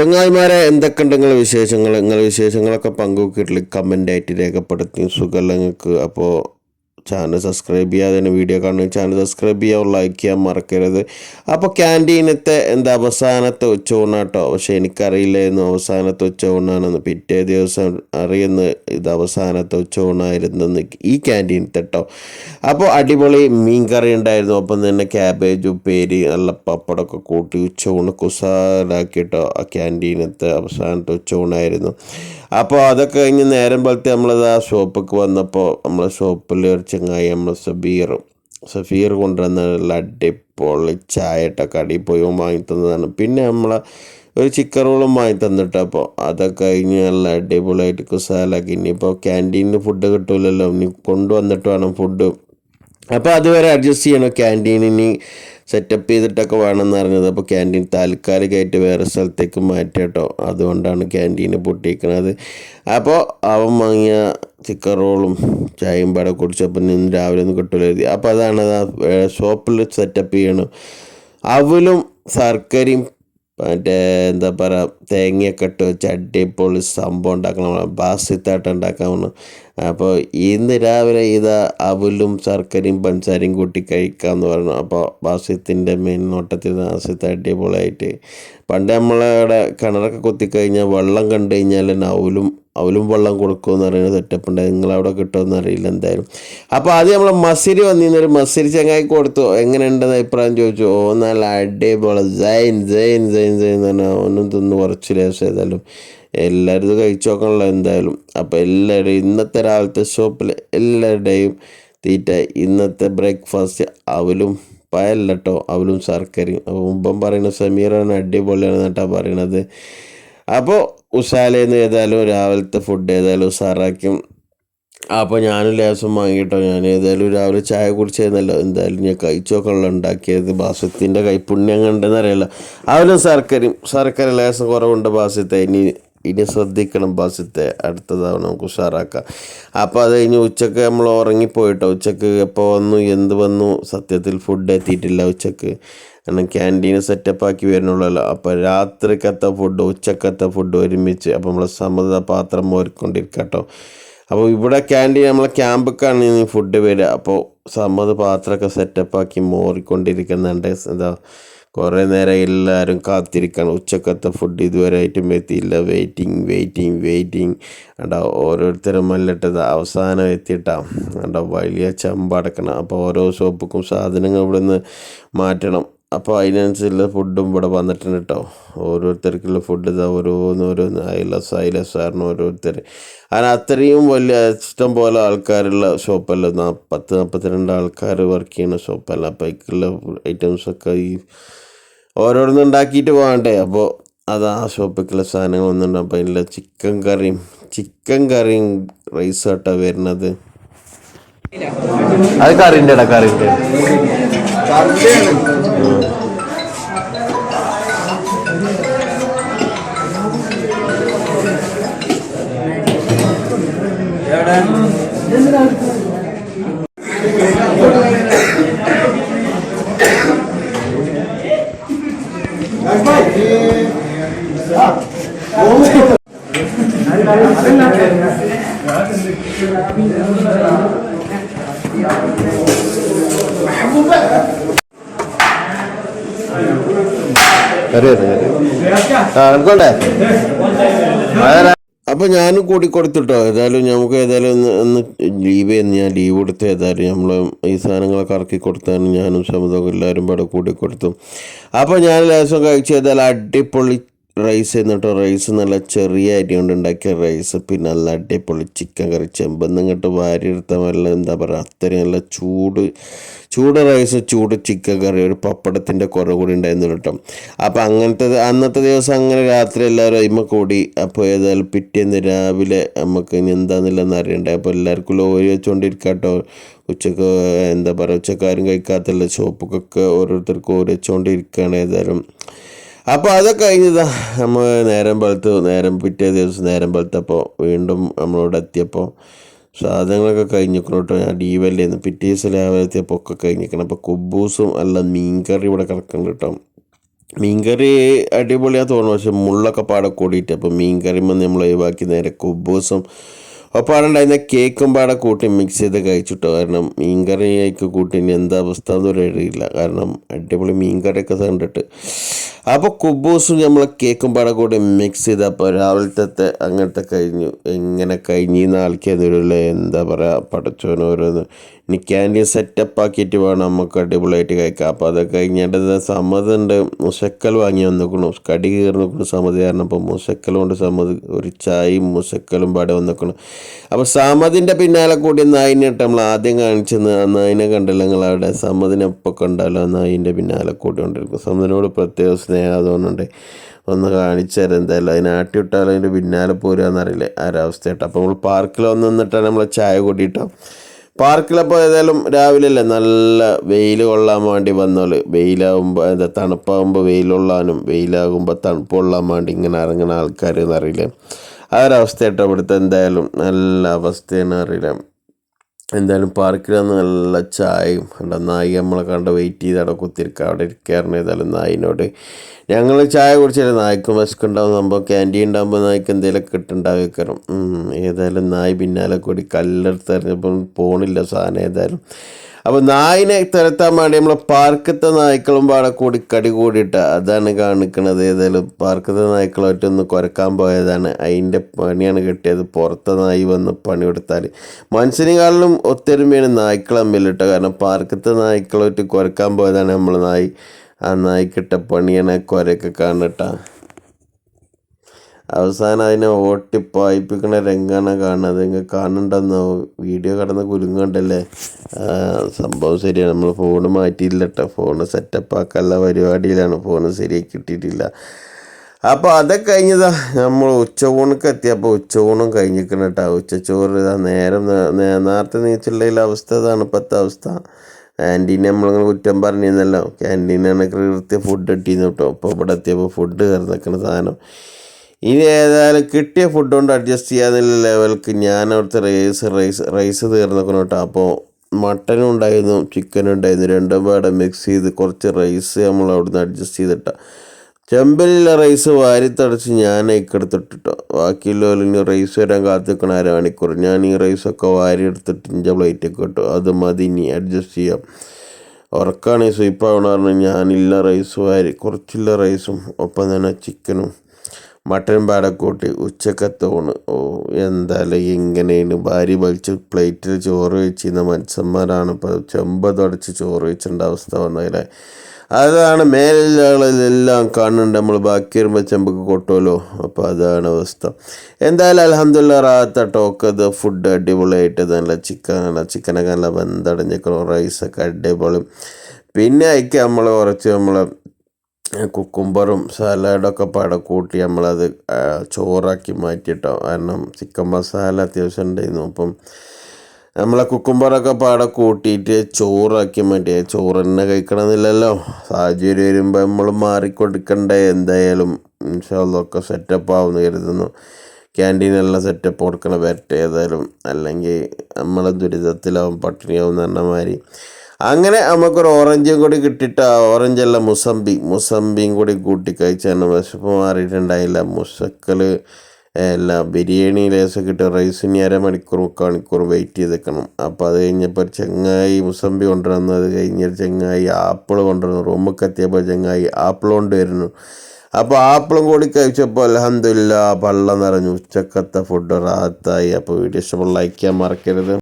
ചങ്ങായിമാരെ എന്തൊക്കെയുണ്ട് നിങ്ങളെ വിശേഷങ്ങൾ? നിങ്ങളെ വിശേഷങ്ങളൊക്കെ പങ്കുവെക്കിട്ടില്ല കമന്റായിട്ട് രേഖപ്പെടുത്തി. സുഖമല്ല നിങ്ങൾക്ക്? അപ്പോൾ ചാനൽ സബ്സ്ക്രൈബ് ചെയ്യാതെ തന്നെ വീഡിയോ കാണുന്ന ചാനൽ സബ്സ്ക്രൈബ് ചെയ്യാവും ലൈക്ക് ചെയ്യാൻ മറക്കരുത്. അപ്പോൾ ക്യാന്റീനത്തെ എന്താ അവസാനത്തെ ഉച്ചയൂണാട്ടോ പക്ഷേ എനിക്കറിയില്ല എനിക്കറിയില്ലായിരുന്നു അവസാനത്തെ ഉച്ചയൂണാണെന്ന് പിറ്റേ ദിവസം അറിയുന്ന ഇത് അവസാനത്തെ ഉച്ചയൂണായിരുന്നെന്ന് ഈ ക്യാന്റീനത്തെ കേട്ടോ അപ്പോൾ അടിപൊളി മീൻ കറി ഉണ്ടായിരുന്നു. അപ്പം തന്നെ ക്യാബേജ് ഉപ്പേരി നല്ല പപ്പടമൊക്കെ കൂട്ടി ഉച്ചയൂണ് കുസാലാക്കിയിട്ടോ ആ ക്യാന്റീനത്തെ അവസാനത്തെ ഉച്ചയൂണായിരുന്നു അപ്പോൾ അതൊക്കെ കഴിഞ്ഞ് നേരം പോലത്തെ നമ്മളത് ആ ഷോപ്പിലേക്ക് വന്നപ്പോൾ നമ്മളെ ഷോപ്പിൽ ഒരു ചങ്ങായി നമ്മൾ സബീർ സഫീർ കൊണ്ടുവന്ന നല്ല അടിപൊളി ചായട്ട കടയിൽ പോയി വാങ്ങി തന്നതാണ് പിന്നെ നമ്മൾ ഒരു ചിക്കൻ റോളും വാങ്ങി തന്നിട്ട് അപ്പോൾ അതൊക്കെ കഴിഞ്ഞ് നല്ല അടിപൊളിയായിട്ട് കുസാലാക്കി. ഇനിയിപ്പോൾ ക്യാന്റീനിൽ ഫുഡ് കിട്ടൂലല്ലോ. ഇനി കൊണ്ടുവന്നിട്ട് വേണം ഫുഡ് അപ്പോൾ അതുവരെ അഡ്ജസ്റ്റ് ചെയ്യണം ക്യാന്റീനിന് സെറ്റപ്പ് ചെയ്തിട്ടൊക്കെ വേണമെന്ന് പറഞ്ഞത്? അപ്പോൾ ക്യാന്റീൻ താൽക്കാലികമായിട്ട് വേറെ സ്ഥലത്തേക്ക് മാറ്റി കേട്ടോ അതുകൊണ്ടാണ് ക്യാന്റീന് പൊട്ടിയിരിക്കുന്നത് അപ്പോൾ അവൻ വാങ്ങിയ ചിക്കൻ റോളും ചായയും പാടെ കുടിച്ചപ്പോൾ നിന്ന് രാവിലെ ഒന്നും കിട്ടില്ല അപ്പോൾ അതാണ് ഷോപ്പിൽ സെറ്റപ്പ് ചെയ്യണം അവലും ശർക്കരയും മറ്റേ എന്താ പറയുക തേങ്ങയൊക്കെ ഇട്ട് വെച്ച് അടിപൊളി സംഭവം ഉണ്ടാക്കണം ബാസിത്തായിട്ട് ഉണ്ടാക്കാൻ അപ്പോൾ ഇന്ന് രാവിലെ ഇത് അവലും ശർക്കരയും പഞ്ചസാരയും കൂട്ടി കഴിക്കാമെന്ന് പറഞ്ഞു. അപ്പോൾ ബാസിത്തിന്റെ മെയിൻ നോട്ടത്തിൽ ബാസിത്ത് അടിപൊളിയായിട്ട്. പണ്ട് നമ്മളവിടെ കിണറൊക്കെ കുത്തിക്കഴിഞ്ഞാൽ വെള്ളം കണ്ടു കഴിഞ്ഞാൽ അവലും അവലും വെള്ളം കൊടുക്കുമെന്ന് പറയുന്നത് ഉണ്ട്. നിങ്ങളവിടെ കിട്ടുമെന്ന് അറിയില്ല എന്തായാലും. അപ്പോൾ ആദ്യം നമ്മൾ മസിരി വന്നിരുന്നൊരു മസിരി ചങ്ങായി കൊടുത്തു. എങ്ങനെയുണ്ടെന്ന് അഭിപ്രായം ചോദിച്ചു. ഓ നല്ല അടിപൊളി. ജൈൻ ജൈൻ ജൈൻ ജൈൻ എന്ന് പറഞ്ഞാൽ ഒന്നും തിന്ന് കുറച്ച് ലേശം ഏതായാലും. എല്ലാവരും കഴിച്ചു നോക്കണല്ലോ എന്തായാലും. അപ്പോൾ എല്ലാവരും ഇന്നത്തെ രാവിലത്തെ ഷോപ്പിൽ എല്ലാവരുടെയും തീറ്റ. ഇന്നത്തെ ബ്രേക്ക്ഫാസ്റ്റ് അവലും പയല്ല കേട്ടോ അവലും ശർക്കരയും. അപ്പോൾ മുമ്പം പറയുന്ന സമീറാണ് അടിപൊളിയാണ് എന്നിട്ടാണ് പറയണത്. അപ്പോൾ ഉഷാലേന്ന് ഏതായാലും രാവിലത്തെ ഫുഡ് ഏതായാലും ഉഷാറാക്കും അപ്പോൾ ഞാനും ലേസം വാങ്ങിയിട്ടോ ഞാൻ ഏതായാലും രാവിലെ ചായ കുടിച്ചായിരുന്നല്ലോ എന്തായാലും ഞാൻ കഴിച്ചു നോക്കാനുള്ള ഉണ്ടാക്കിയത്. ബാസത്തിന്റെ കൈപ്പുണ്യം കണ്ടെന്ന് അറിയില്ല അവനും ശർക്കരയും ശർക്കര ലേസം കുറവുണ്ട് ബാസ്യത്തെ ഇനി ഇനി ശ്രദ്ധിക്കണം ബാസ്യത്തെ അടുത്ത തവണ നമുക്ക് ഉഷാറാക്കാം അപ്പോൾ അത് കഴിഞ്ഞ് ഉച്ചയ്ക്ക് നമ്മൾ ഉറങ്ങിപ്പോയിട്ടോ. ഉച്ചയ്ക്ക് എപ്പോൾ വന്നു? എന്ത് വന്നു? സത്യത്തിൽ ഫുഡ് എത്തിയിട്ടില്ല ഉച്ചയ്ക്ക്. കാരണം ക്യാന്റീൻ സെറ്റപ്പ് ആക്കി വരുന്നുള്ളല്ലോ. അപ്പോൾ രാത്രിക്കത്തെ ഫുഡ് ഉച്ചക്കത്തെ ഫുഡ് ഒരുമിച്ച്. അപ്പോൾ നമ്മൾ സമ്മത പാത്രം മോരിക്കൊണ്ടിരിക്കട്ടോ അപ്പോൾ ഇവിടെ ക്യാന്റീൻ നമ്മളെ ക്യാമ്പൊക്കെയാണ് ഈ ഫുഡ് വരിക. അപ്പോൾ സമ്മത പാത്രമൊക്കെ സെറ്റപ്പാക്കി മോറിക്കൊണ്ടിരിക്കുന്നുണ്ട്. എന്താ കുറേ നേരം എല്ലാവരും കാത്തിരിക്കണം. ഉച്ചക്കത്തെ ഫുഡ് ഇതുവരെ ആയിട്ടും എത്തിയില്ല. വെയിറ്റിംഗ് വെയിറ്റിംഗ് വെയിറ്റിംഗ് അണ്ടാ ഓരോരുത്തരും മല്ലിട്ടത്. അവസാനം എത്തിയിട്ടാണ് അണ്ടാ വലിയ ചമ്പടക്കണം. അപ്പോൾ ഓരോ ഷോപ്പുക്കും സാധനങ്ങൾ ഇവിടെ നിന്ന് മാറ്റണം. അപ്പോൾ അതിനനുസരിച്ചുള്ള ഫുഡും ഇവിടെ വന്നിട്ടുണ്ട് കേട്ടോ ഓരോരുത്തർക്കുള്ള ഫുഡ് ഇതാ ഓരോന്ന് ഓരോന്ന്. ഐലസ് ഐലസ് കാരണം ഓരോരുത്തർ. അങ്ങനെ അത്രയും വലിയ ഇഷ്ടം പോലെ ആൾക്കാരുള്ള ഷോപ്പല്ല പത്ത് നാൽപ്പത്തിരണ്ട് ആൾക്കാർ വർക്ക് ചെയ്യുന്ന ഷോപ്പല്ല അപ്പോൾ അതിക്കുള്ള ഐറ്റംസൊക്കെ ഈ ഓരോന്ന് ഉണ്ടാക്കിയിട്ട് പോകണ്ടേ? അപ്പോൾ അത് ആ ഷോപ്പിലേക്കുള്ള സാധനങ്ങൾ ഒന്നുണ്ട് അപ്പോൾ അതിലുള്ള ചിക്കൻ കറിയും ചിക്കൻ കറിയും റൈസ് ആട്ടാ വരുന്നത്. അത് കറിന്റെ കറിന്റെ Gracias. കറിന്റെ അപ്പൊ ഞാനും കൂടി കൊടുത്തിട്ടോ. ഏതായാലും നമുക്ക് ഏതായാലും ഒന്ന് ലീവ് ചെയ്യുന്ന ഞാൻ ലീവ് കൊടുത്ത് ഏതായാലും നമ്മൾ ഈ സാധനങ്ങളൊക്കെ ഇറക്കി കൊടുത്താണ് ഞാനും സമുദവും എല്ലാവരും പാടെ കൂടി കൊടുത്തു. അപ്പോൾ ഞാൻ ലേശം കഴിച്ച് ഏതായാലും അടിപൊളി റൈസ് എന്നിട്ട് റൈസ് നല്ല ചെറിയ അരി കൊണ്ട് ഉണ്ടാക്കിയ റൈസ് പിന്നെ നല്ല അടിപൊളി ചിക്കൻ കറി ചെമ്പെന്ന് ഇങ്ങോട്ട് വാരി എടുത്ത നല്ല എന്താ പറയുക അത്രയും നല്ല ചൂട് ചൂട് റൈസ് ചൂട് ചിക്കൻ കറി ഒരു പപ്പടത്തിന്റെ കുറവ് കൂടി ഉണ്ടായിരുന്നു കേട്ടോ. അപ്പോൾ അങ്ങനത്തെ അന്നത്തെ ദിവസം അങ്ങനെ രാത്രി എല്ലാവരും അയിമ കൂടി അപ്പോൾ ഏതായാലും പിറ്റേന്ന് രാവിലെ നമുക്ക് ഇനി എന്താണെന്നില്ലെന്ന് അറിയണ്ടേ അപ്പോൾ എല്ലാവർക്കും ലോരി വെച്ചുകൊണ്ടിരിക്കാട്ടോ ഉച്ചയ്ക്ക് എന്താ പറയുക ഉച്ചക്കാരും കഴിക്കാത്തല്ല ഷോപ്പൊക്കെ ഓരോരുത്തർക്കും ഓരോ വെച്ചുകൊണ്ടിരിക്കുകയാണ് ഏതായാലും. അപ്പോൾ അതൊക്കെ കഴിഞ്ഞതാ. നമ്മൾ നേരം പോലത്ത് നേരം പിറ്റേ ദിവസം നേരം വെളുത്തപ്പോൾ വീണ്ടും നമ്മളോട് എത്തിയപ്പോൾ സാധനങ്ങളൊക്കെ കഴിഞ്ഞിരിക്കണം കേട്ടോ ഞാൻ നിന്ന് പിറ്റേ ദിവസം രാവിലെ എത്തിയപ്പോൾ ഒക്കെ കഴിഞ്ഞിരിക്കണം അപ്പോൾ കുബൂസും അല്ല മീൻകറി ഇവിടെ കിടക്കുന്നുണ്ട് കേട്ടോ മീൻകറി അടിപൊളിയാണ് തോന്നുന്നു. പക്ഷെ മുള്ളൊക്കെ പാടെ കൂടിയിട്ട്. അപ്പോൾ മീൻകറി വന്ന് നമ്മൾ ഒഴിവാക്കി നേരെ കുബൂസും ഒപ്പാടുണ്ടായിരുന്ന കേക്കും പാടെ കൂട്ടി മിക്സ് ചെയ്ത് കഴിച്ചിട്ടോ കാരണം മീൻകറിയൊക്കെ കൂട്ടി ഇനി എന്താ അവസ്ഥ എന്നൊരു അറിയില്ല കാരണം അടിപൊളി മീൻകറിയൊക്കെ കണ്ടിട്ട് അപ്പോൾ കുബൂസും നമ്മൾ കേക്കും പാടെ കൂടി മിക്സ് ചെയ്തപ്പോൾ രാവിലത്തെ അങ്ങനത്തെ കഴിഞ്ഞു. എങ്ങനെ കഴിഞ്ഞിന്ന് ആൾക്കാരുള്ള എന്താ പറയുക പടച്ചോന് ഓരോന്ന് ഇനി ക്യാൻഡിൽ സെറ്റപ്പ് ആക്കിയിട്ട് വേണം നമുക്ക് അടിപൊളിയായിട്ട് കഴിക്കാം അപ്പോൾ അത് കഴിഞ്ഞിട്ട് സമ്മതുണ്ട്. മുസക്കൽ വാങ്ങി വന്നിക്കണു. കടി കയറി നിൽക്കുന്നു സമ്മതി കാരണം അപ്പോൾ മുസക്കൽ കൊണ്ട് സമ്മതി. ഒരു ചായയും മുസക്കലും പാടെ വന്നിക്കണു. അപ്പോൾ സമതിന്റെ പിന്നാലെ കൂടി നായിനിട്ട് നമ്മൾ ആദ്യം കാണിച്ചെന്ന് നായിനെ കണ്ടല്ലോ നിങ്ങൾ അവിടെ സമ്മതിനെ ഇപ്പോൾ കണ്ടാലോ? നായിന്റെ പിന്നാലെ കൂടി കൊണ്ടിരിക്കും സമ്മതിനോട് പ്രത്യേക സ്നേഹം അതുകൊണ്ടുണ്ട് ഒന്ന് കാണിച്ചു തരാം എന്തായാലും. അതിനെ ആട്ടി വിട്ടാലും? അതിന്റെ പിന്നാലെ പോരുക എന്നറിയില്ലേ ആ ഒരവസ്ഥയായിട്ട് അപ്പോൾ നമ്മൾ പാർക്കിൽ വന്ന് നിന്നിട്ടാണ് നമ്മൾ ചായ കൂട്ടിയിട്ടോ പാർക്കിലപ്പോൾ ഏതായാലും രാവിലെ അല്ലേ നല്ല വെയിൽ കൊള്ളാൻ വേണ്ടി വന്നോൾ വെയിലാകുമ്പോൾ എന്താ തണുപ്പാകുമ്പോൾ വെയിലുള്ളാനും വെയിലാകുമ്പോൾ തണുപ്പ് കൊള്ളാൻ വേണ്ടി ഇങ്ങനെ ഇറങ്ങുന്ന ആൾക്കാർ എന്നറിയില്ല ആ ഒരവസ്ഥയായിട്ടോ ഇവിടുത്തെ എന്തായാലും നല്ല അവസ്ഥയെന്ന് അറിയില്ല? എന്തായാലും പാർക്കിൽ വന്ന് നല്ല ചായയും കണ്ട നായി നമ്മളെ കണ്ട് വെയിറ്റ് ചെയ്ത് അവിടെ കുത്തിരിക്കുക അവിടെ ഇരിക്കാറുണ്ട് ഏതായാലും നായിനോട്. ഞങ്ങൾ ചായ കുടിച്ചാലും നായ്ക്കും വിശക്കുണ്ടാവും സംഭവം ക്യാന്റീൻ ഉണ്ടാകുമ്പോൾ നായ്ക്ക് എന്തെങ്കിലുമൊക്കെ കിട്ടുണ്ടാവിക്കാരം ഏതായാലും നായ് പിന്നാലെ കൂടി കല്ലെടുത്ത് എറിഞ്ഞപ്പം പോണില്ല സാധനം ഏതായാലും. അപ്പോൾ നായിനെ തുരത്താൻ വേണ്ടി നമ്മൾ പാർക്കത്തെ നായ്ക്കളും പാടെ കൂടി കടി കൂടിയിട്ട് അതാണ് കാണിക്കുന്നത് ഏതായാലും പാർക്കത്തെ നായ്ക്കളായിട്ടൊന്ന് കുരക്കാൻ പോയതാണ്. അതിന്റെ പണിയാണ് കിട്ടിയത്. പുറത്തെ നായി വന്ന് പണി കൊടുത്താൽ മനുഷ്യനെക്കാളിലും ഒത്തൊരുമയാണ് നായ്ക്കൾ തമ്മിൽ കേട്ടോ കാരണം പാർക്കത്തെ നായ്ക്കളായിട്ട് കുരക്കാൻ പോയതാണ് നമ്മൾ നായി. ആ നായ്ക്കിട്ട പണിയാണ് കുരയൊക്കെ കാണട്ടാ അവസാനം അതിനെ ഓട്ടിപ്പായിപ്പിക്കുന്ന രംഗമാണ് കാണുന്നത്. നിങ്ങൾ കാണണ്ടെന്നോ വീഡിയോ കടന്ന് കുലുങ്ങണ്ടല്ലേ സംഭവം ശരിയാണ്. നമ്മൾ ഫോൺ മാറ്റിയില്ല കേട്ടോ ഫോൺ സെറ്റപ്പ് ആക്കാനുള്ള പരിപാടിയിലാണ്. ഫോൺ ശരിയാക്കി കിട്ടിയിട്ടില്ല. അപ്പോൾ അതൊക്കെ കഴിഞ്ഞതാ. നമ്മൾ ഉച്ചയൂണക്ക് എത്തിയപ്പോൾ ഉച്ചയൂണും കഴിഞ്ഞിരിക്കണം കേട്ടോ ഉച്ചച്ചോറ് ഇതാ നേരം നേരത്തെ നീച്ചുള്ള അവസ്ഥ ഇതാണ് ഇപ്പോഴത്തെ അവസ്ഥ. ക്യാന്റീൻ നമ്മളിങ്ങനെ കുറ്റം പറഞ്ഞിരുന്നല്ലോ. ക്യാന്റീനാണ് കൃത്യം ഫുഡ് ഇട്ടിരുന്നു കേട്ടോ അപ്പോൾ ഇവിടെ എത്തിയപ്പോൾ ഫുഡ് കയറി നിൽക്കുന്ന സാധനം. ഇനി ഏതായാലും കിട്ടിയ ഫുഡ് കൊണ്ട് അഡ്ജസ്റ്റ് ചെയ്യാന്നുള്ള ലെവൽക്ക് ഞാൻ അവിടുത്തെ റൈസ് റൈസ് റൈസ് തീർന്നൊക്കെ അപ്പോൾ മട്ടനും ഉണ്ടായിരുന്നു ചിക്കനും ഉണ്ടായിരുന്നു. രണ്ടും പാടെ മിക്സ് ചെയ്ത് കുറച്ച് റൈസ് നമ്മൾ അവിടുന്ന് അഡ്ജസ്റ്റ് ചെയ്തിട്ട. ചെമ്പലിലെ റൈസ് വാരിത്തടച്ച് ഞാൻ ഇക്കെടുത്തിട്ടോ ബാക്കിയുള്ള ഇനി റൈസ് വരാൻ കാത്തിക്കണം അരമണിക്കൂർ. ഞാൻ ഈ റൈസൊക്കെ വാരി എടുത്തിട്ട് ഇഞ്ച പ്ലേറ്റൊക്കെ ഇട്ടു. അത് മതി ഇനി അഡ്ജസ്റ്റ് ചെയ്യാം. ഉറക്കാണ് ഈ പറഞ്ഞാൽ ഞാനില്ല റൈസ് വാരി. കുറച്ചില്ല റൈസും ഒപ്പം തന്നെ ചിക്കനും മട്ടൻ പാടക്കൂട്ടി ഉച്ചക്കത്തോണ്. ഓ എന്തായാലും ഇങ്ങനെയാണ് ഭാര്യ വലിച്ച് പ്ലേറ്റിൽ ചോറ് വെച്ചിരുന്ന മനുഷ്യന്മാരാണ് ഇപ്പോൾ ചെമ്പ് തുടച്ച് ചോറ് വെച്ചിട്ടുണ്ട് അവസ്ഥ വന്നതിലെ അതാണ് മേലുകളിലെല്ലാം കാണുന്നുണ്ട് നമ്മൾ ബാക്കി വരുമ്പോൾ ചെമ്പൊക്കെ കൊട്ടുമല്ലോ അപ്പോൾ അതാണ് അവസ്ഥ. എന്തായാലും അലഹമില്ല റാത്ത ടോക്ക് അത് ഫുഡ് അടിപൊളിയായിട്ട് നല്ല ചിക്കൻ ചിക്കനൊക്കെ നല്ല വെന്തടഞ്ഞിക്കണം റൈസൊക്കെ അടിപൊളി. പിന്നെ അയക്കാം നമ്മൾ കുറച്ച് നമ്മൾ കുക്കുംബറും സലാഡൊക്കെ പാടെ കൂട്ടി നമ്മളത് ചോറാക്കി മാറ്റിയിട്ടോ. കാരണം ചിക്കൻ മസാല അത്യാവശ്യം ഉണ്ടായിരുന്നു. അപ്പം നമ്മളെ കുക്കുംബറൊക്കെ പാടെ കൂട്ടിയിട്ട് ചോറാക്കി മാറ്റി. ചോറ് തന്നെ കഴിക്കണമെന്നില്ലല്ലോ സാഹചര്യം വരുമ്പോൾ നമ്മൾ മാറിക്കൊടുക്കണ്ടേ എന്തായാലും. ഇൻഷാല്ലൊക്കെ സെറ്റപ്പ് ആവുമെന്ന് കരുതുന്നു. ക്യാന്റീനെല്ലാം സെറ്റപ്പ് കൊടുക്കണം വരട്ടെ ഏതായാലും. അല്ലെങ്കിൽ നമ്മളെ ദുരിതത്തിലാവും പട്ടിണിയാവും എന്ന് പറഞ്ഞ മാതിരി. അങ്ങനെ നമുക്കൊരു ഓറഞ്ചും കൂടി കിട്ടിയിട്ട് ആ ഓറഞ്ചല്ല മുസംബി മുസംബിയും കൂടി കൂട്ടി കഴിച്ചാണ് വിശപ്പ് മാറിയിട്ടുണ്ടായില്ല. മുസക്കൽ എല്ലാം ബിരിയാണി ലേസൊക്കെ ഇട്ട് റൈസിന് അരമണിക്കൂർ മുക്കാൽ മണിക്കൂർ വെയിറ്റ് ചെയ്ത് വെക്കണം അപ്പോൾ അത് കഴിഞ്ഞപ്പോൾ ചെങ്ങായി മുസമ്പി കൊണ്ടുവന്നു. അത് കഴിഞ്ഞൊരു ചെങ്ങായി ആപ്പിൾ കൊണ്ടുവന്നു. റൂമൊക്കെ എത്തിയപ്പോൾ ചെങ്ങായി ആപ്പിൾ കൊണ്ടുവരുന്നു. അപ്പോൾ ആപ്പിളും കൂടി കഴിച്ചപ്പോൾ അലഹമില്ല പള്ളം നിറഞ്ഞു. ഉച്ചക്കത്തെ ഫുഡ് റാത്തായി. അപ്പോൾ വീഡിയോ ഇഷ്ടപ്പെട്ട ലൈക്ക് ചെയ്യാൻ മറക്കരുത്.